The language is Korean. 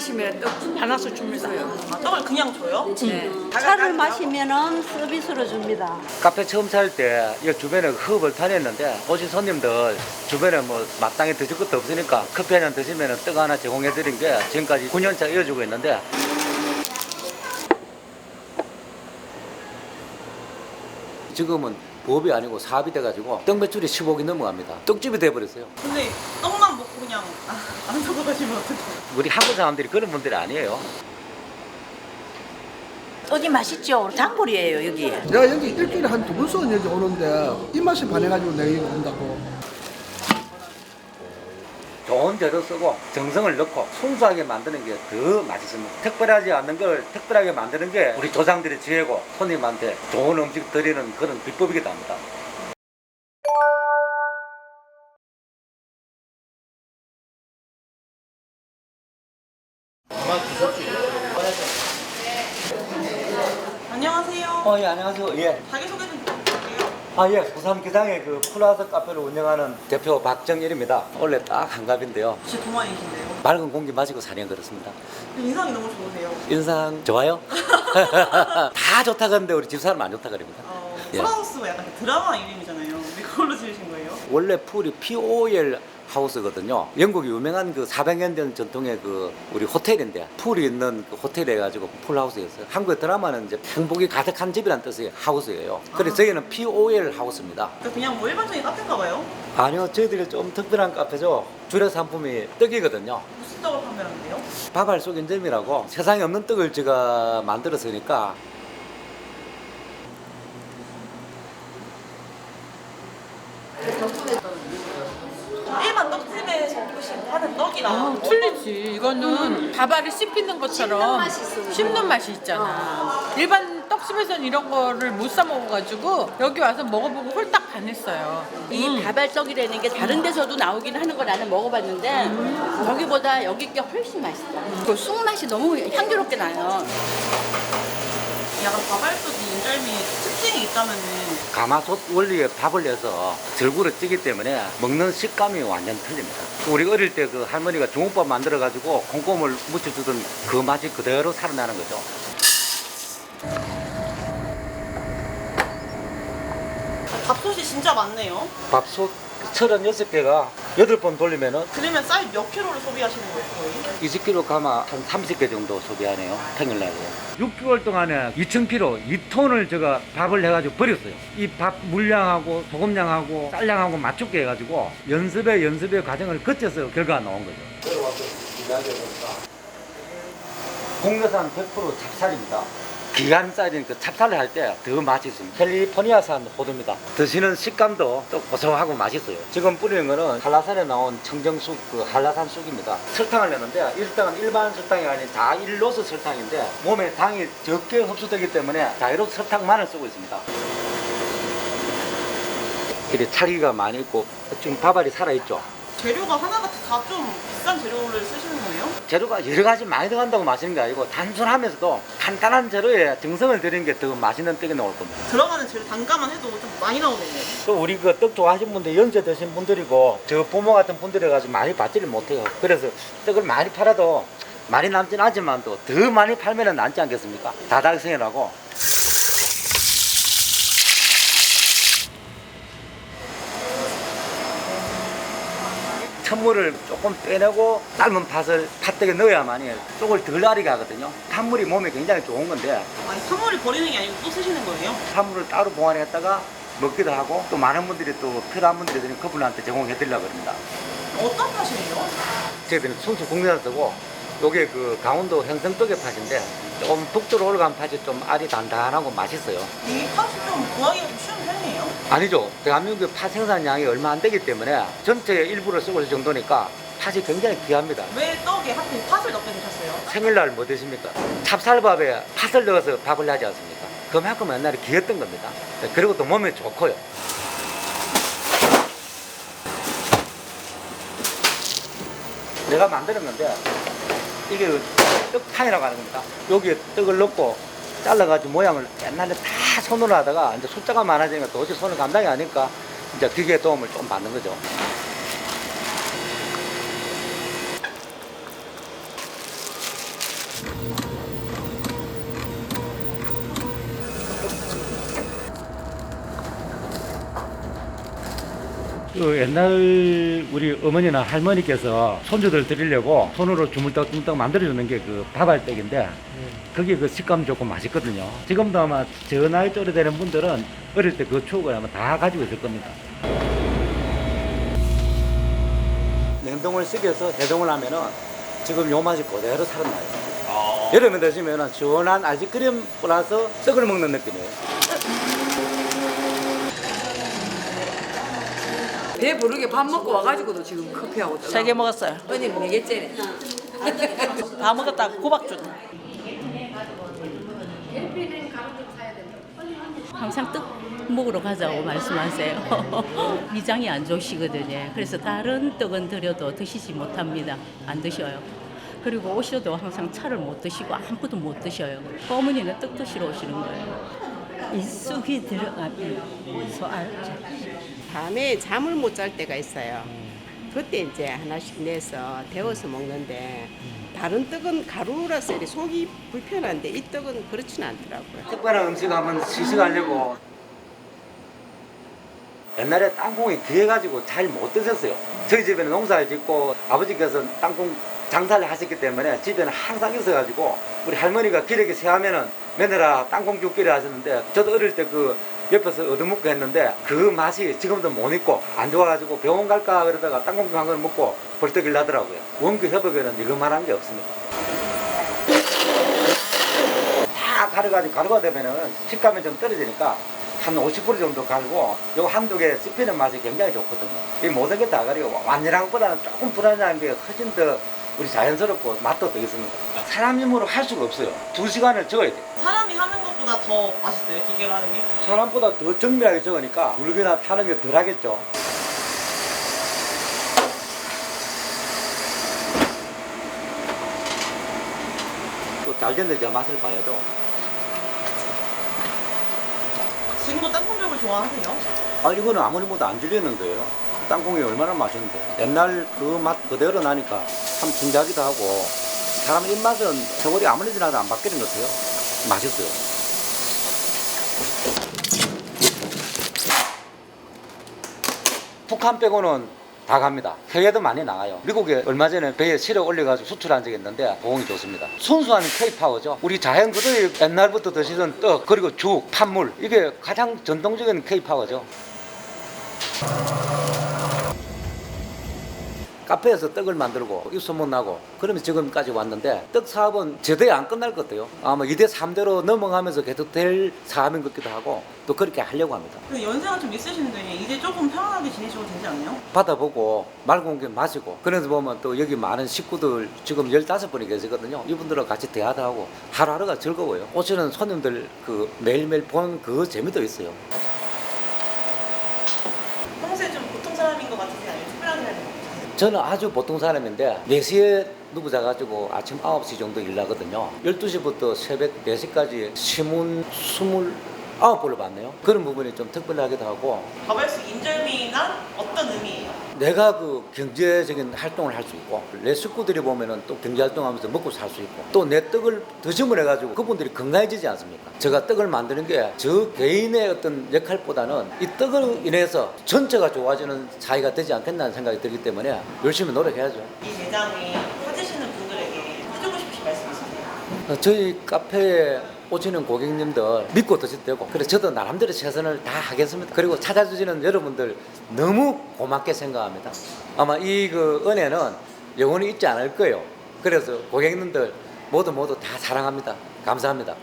마시면 떡 하나씩 줍니다. 아, 떡을 그냥 줘요? 네. 차를 마시면은 서비스로 줍니다. 카페 처음 살 때 이 주변에 흡을 다녔는데 오신 손님들 주변에 뭐 마땅히 드실 것도 없으니까 커피 한 잔 드시면 떡 하나 제공해 드린 게 지금까지 9년차 이어지고 있는데 지금은 부업이 아니고 사업이 돼가지고 떡 매출이 10억이 넘어갑니다. 떡집이 돼버렸어요. 근데 떡만 먹고 그냥 아, 안 사고 가시면 어떡해요? 우리 한국 사람들이 그런 분들이 아니에요. 떡이 맛있죠. 장볼이에요 여기. 내가 여기 일주일에 한 두 번씩은 여기 오는데 입맛에 반해가지고 내가 여기 온다고. 좋은 재료 쓰고 정성을 넣고 순수하게 만드는 게 더 맛있습니다. 특별하지 않는 걸 특별하게 만드는 게 우리 조상들의 지혜고 손님한테 좋은 음식 드리는 그런 비법이기도 합니다. 안녕하세요. 어, 예, 안녕하세요. 예. 자기소개 좀. 아, 예. 부산 기장의 그 플라자 카페를 운영하는 대표 박정일입니다. 원래 딱 한갑인데요. 진짜 동안이신데요. 맑은 공기 마시고 사는 그렇습니다. 인상이 너무 좋으세요. 인상 좋아요? 다 좋다 그러는데 우리 집사람 안 좋다 그럽니다. 어, 예. 프라우스가 약간 그 드라마 이름이잖아요. 왜 그걸로 지으신 거예요? 원래 풀이 POL 하우스거든요. 영국이 유명한 그 400년 된 전통의 그 우리 호텔인데 풀이 있는 그 호텔에 가지고 풀 하우스였어요. 한국의 드라마는 이제 행복이 가득한 집이란 뜻의 하우스예요. 그래서 아. 저희는 POL 하우스입니다. 그러니까 그냥 뭐 일반적인 카페인가 봐요? 아니요, 저희들이 좀 특별한 카페죠. 주력 상품이 떡이거든요. 무슨 떡을 판매하는데요? 밥알 속인 점이라고 세상에 없는 떡을 제가 만들었으니까 일반 떡집에서 혹시 하는 떡이랑 아, 틀리지. 이거는 밥알이 씹히는 것처럼 씹는 맛이 있잖아. 일반 떡집에서는 이런 거를 못 사 먹어가지고 여기 와서 먹어보고 홀딱 반했어요. 이 다발떡이라는 게 다른 데서도 나오긴 하는 걸 나는 먹어봤는데 여기보다 여기 게 훨씬 맛있어. 그 쑥맛이 너무 향기롭게 나요. 약간 바발떡이 인절미 있다면은 가마솥 원리에 밥을 내서 절구를 찌기 때문에 먹는 식감이 완전 틀립니다. 우리 어릴 때 그 할머니가 중국밥 만들어가지고 콩고물 묻혀주던 그 맛이 그대로 살아나는 거죠. 밥솥이 진짜 많네요. 밥솥 36개가 8번 돌리면은 그러면 쌀 몇 킬로를 소비하시는 거예요, 거의? 20kg 가마 한 30개 정도 소비하네요. 평일날에. 6개월 동안에 2,000kg, 2톤을 제가 밥을 해가지고 버렸어요. 이 밥 물량하고 소금량하고 쌀량하고 맞추게 해가지고 연습에 연습의 과정을 거쳐서 결과가 나온 거죠. 국내산 100% 찹쌀입니다. 기간 쌀인 그 찹쌀을 할 때 더 맛있습니다. 캘리포니아산 호두입니다. 드시는 식감도 또 고소하고 맛있어요. 지금 뿌리는 거는 한라산에 나온 청정쑥, 그 한라산 쑥입니다. 설탕을 내는데 일단은 일반 설탕이 아닌 자일로스 설탕인데 몸에 당이 적게 흡수되기 때문에 자이로스 설탕만을 쓰고 있습니다. 이렇게 찰기가 많이 있고 지금 밥알이 살아있죠. 재료가 하나같이 다 좀 비싼 재료를 쓰시는 거예요? 재료가 여러 가지 많이 들어간다고 맛있는 게 아니고 단순하면서도 간단한 재료에 정성을 들이는 게더 맛있는 떡이 나올 겁니다. 들어가는 재료 단가만 해도 좀 많이 나오겠네요. 또 우리 그 떡 좋아하시는 분들 연세 드신 분들이고 저 부모 같은 분들이 가지고 많이 받지를 못해요. 그래서 떡을 많이 팔아도 많이 남진 않지만도 더 많이 팔면 은 남지 않겠습니까? 다달성이라고 찬물을 조금 빼내고 삶은 팥을 팥떡에 넣어야만이 쪽을 덜 아리게 하거든요. 팥물이 몸에 굉장히 좋은 건데 아니, 사물을 버리는 게 아니고 또 쓰시는 거예요? 사물을 따로 보관했다가 먹기도 하고 또 많은 분들이 또 필요한 분들이 드는 커플한테 제공해 드리려고 합니다. 어떤 팥이에요? 저희들은 순수 국내산 쓰고 요게 그 강원도 행성떡의 팥인데 좀 북쪽으로 올라간 팥이 좀 알이 단단하고 맛있어요. 이 팥이 좀 구하기가 좀 쉬운? 아니죠. 대한민국의 팥 생산량이 얼마 안 되기 때문에 전체의 일부를 쓰고 있을 정도니까 팥이 굉장히 귀합니다. 왜 떡에 하필 팥을 넣게 되셨어요? 생일날 뭐 드십니까? 찹쌀밥에 팥을 넣어서 밥을 하지 않습니까? 그만큼 옛날에 귀했던 겁니다. 그리고 또 몸에 좋고요. 내가 만드는 건데 이게 떡판이라고 하는 겁니다. 여기에 떡을 넣고 잘라가지고 모양을 옛날에 다 손으로 하다가 이제 숫자가 많아지니까 도저히 손을 감당이 하니까 이제 기계의 도움을 좀 받는 거죠. 그 옛날 우리 어머니나 할머니께서 손주들 드리려고 손으로 주물떡주물떡 만들어주는 게그 밥알떡인데 그게 그 식감 좋고 맛있거든요. 지금도 아마 저 나이 또래 되는 분들은 어릴 때 그 추억을 아마 다 가지고 있을 겁니다. 냉동을 썩여서 해동을 하면은 지금 요 맛이 그대로 살아나요. 여름에 드시면은 시원한 아이스크림 플러스 떡을 먹는 느낌이에요. 배 부르게 밥 먹고 와가지고도 지금 커피하고 세 개 먹었어요. 언니 네 개째네 다 먹었다 고박 준. 항상 떡 먹으러 가자고 말씀하세요. 위장이 안 좋으시거든요. 그래서 다른 떡은 드려도 드시지 못합니다. 안 드셔요. 그리고 오셔도 항상 차를 못 드시고 아무것도 못 드셔요. 어머니는 떡 드시러 오시는 거예요. 이 쑥이 들어가면 소알 밤에 잠을 못 잘 때가 있어요. 그때 이제 하나씩 내서 데워서 먹는데 다른 떡은 가루라서 이렇게 속이 불편한데 이 떡은 그렇지는 않더라고요. 특별한 음식 한번 시식하려고 옛날에 땅콩이 귀해가지고 잘 못 드셨어요. 저희 집에는 농사를 짓고 아버지께서 땅콩 장사를 하셨기 때문에 집에는 항상 있어가지고 우리 할머니가 기력이 세하면은 며느라 땅콩 죽기를 하셨는데 저도 어릴 때 그 옆에서 얻어먹고 했는데 그 맛이 지금도 못 잊고 안 좋아가지고 병원 갈까 그러다가 땅콩 한 그릇 먹고 벌떡 일나더라고요. 원기 협업에는 이것만한 게 없습니다. 다 가려가지고 가루가 되면은 식감이 좀 떨어지니까 한 50% 정도 갈고 요 한두 개 씹히는 맛이 굉장히 좋거든요. 이 모든 게 다 가리고 완전한 것보다는 조금 불안한 게 훨씬 더 우리 자연스럽고 맛도 더 있습니다. 사람 힘으로 할 수가 없어요. 두 시간을 적어야 돼. 것보다 더 맛있어요 기계로 하는 게. 사람보다 더 정밀하게 적으니까 물기나 타는 게 덜 하겠죠. 또잘 됐는지 맛을 봐야죠. 지금도 땅콩밥을 좋아하세요? 아 이거는 아무리 뭐도 안 질리는 거예요. 땅콩이 얼마나 맛있는데 옛날 그 맛 그대로 나니까 참 진작이도 하고 사람 입맛은 세월이 아무리 지나도 안 바뀌는 것 같아요. 맛있어요. 북한 빼고는 다 갑니다. 해외도 많이 나가요. 미국에 얼마 전에 배에 실어 올려가지고 수출한 적이 있는데 보응이 좋습니다. 순수한 K-파워죠. 우리 자연 그대로 옛날부터 드시던 떡, 그리고 죽, 판물. 이게 가장 전통적인 K-파워죠. 카페에서 떡을 만들고 입소문 나고 그러면 지금까지 왔는데 떡 사업은 제대로 안 끝날 것 같아요. 아마 2대 3대로 넘어가면서 계속 될 사업인 것 같기도 하고 또 그렇게 하려고 합니다. 근데 연세가 좀 있으시는데 이제 조금 편안하게 지내셔도 되지 않나요? 받아보고 맑은 공기 마시고 그래서 보면 또 여기 많은 식구들 지금 15분이 계시거든요. 이분들하고 같이 대화도 하고 하루하루가 즐거워요. 오시는 손님들 그 매일매일 보는 그 재미도 있어요. 평소에 좀 보통 사람인 것 같으세요? 아니면 특별한 사람인 것 같으세요? 저는 아주 보통 사람인데 4시에 누구 자가지고 아침 9시 정도 일 나거든요. 12시부터 새벽 4시까지 시문 29번을 봤네요. 그런 부분이 좀 특별하기도 하고 가발수 인절미가 어떤 의미예요? 내가 그 경제적인 활동을 할 수 있고 내 식구들이 보면은 또 경제 활동하면서 먹고 살 수 있고 또 내 떡을 드심을 해가지고 그분들이 건강해지지 않습니까? 제가 떡을 만드는 게 저 개인의 어떤 역할보다는 이 떡을 인해서 전체가 좋아지는 사회가 되지 않겠다는 생각이 들기 때문에 열심히 노력해야죠. 이 매장에 찾으시는 분들에게 해주고 싶으신 말씀 있으세요? 어, 저희 카페에 오시는 고객님들 믿고 드셔도 되고. 그래서 저도 나름대로 최선을 다 하겠습니다. 그리고 찾아주시는 여러분들 너무 고맙게 생각합니다. 아마 이 그 은혜는 영원히 잊지 않을 거예요. 그래서 고객님들 모두 모두 다 사랑합니다. 감사합니다